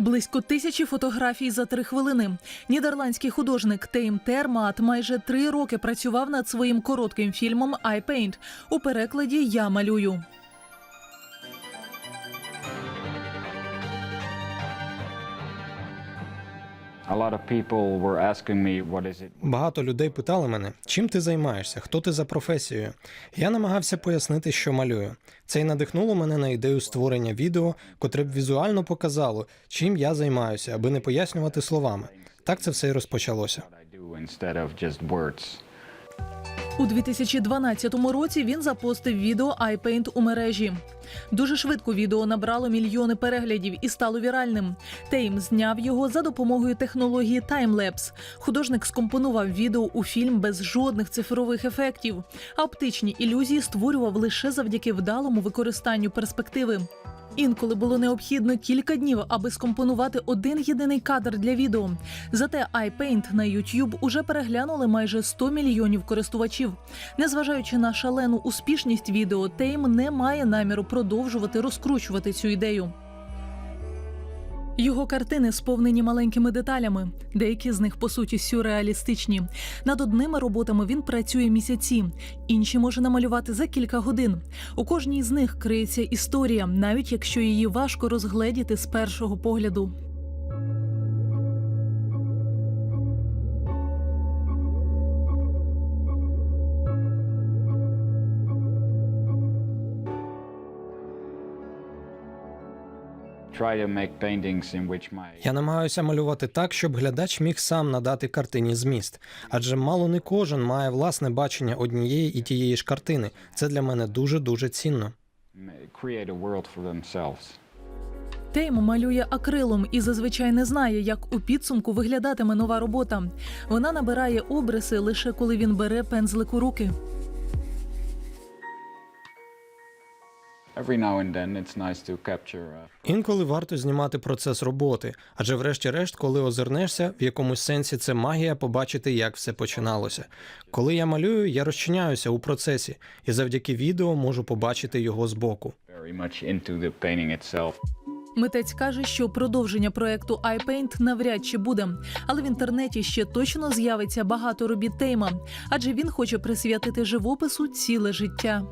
Близько тисячі фотографій за три хвилини. Нідерландський художник Тейм Термат майже три роки працював над своїм коротким фільмом «I Paint» у перекладі Я малюю. Багато людей питали мене, чим ти займаєшся, хто ти за професією. Я намагався пояснити, що малюю. Це й надихнуло мене на ідею створення відео, котре б візуально показало, чим я займаюся, аби не пояснювати словами. Так це все і розпочалося. У 2012 році він запостив відео «I Paint» у мережі. Дуже швидко відео набрало мільйони переглядів і стало віральним. Тейм зняв його за допомогою технології таймлепс. Художник скомпонував відео у фільм без жодних цифрових ефектів, а оптичні ілюзії створював лише завдяки вдалому використанню перспективи. Інколи було необхідно кілька днів, аби скомпонувати один єдиний кадр для відео. Зате iPaint на YouTube уже переглянули майже 100 мільйонів користувачів. Незважаючи на шалену успішність відео, Тейм не має наміру продовжувати розкручувати цю ідею. Його картини сповнені маленькими деталями, деякі з них по суті сюрреалістичні. Над одними роботами він працює місяці, інші може намалювати за кілька годин. У кожній з них криється історія, навіть якщо її важко розгледіти з першого погляду. Я намагаюся малювати так, щоб глядач міг сам надати картині зміст, адже мало не кожен має власне бачення однієї і тієї ж картини. Це для мене дуже дуже цінно. Тейм малює акрилом і зазвичай не знає, як у підсумку виглядатиме нова робота. Вона набирає обриси лише коли він бере пензлик у руки. Інколи варто знімати процес роботи, адже, врешті-решт, коли озирнешся, в якомусь сенсі це магія побачити, як все починалося. Коли я малюю, я розчиняюся у процесі, і завдяки відео можу побачити його збоку. very much into the painting itself. Митець каже, що продовження проекту iPaint навряд чи буде, але в інтернеті ще точно з'явиться багато робіт Тейма, адже він хоче присвятити живопису ціле життя.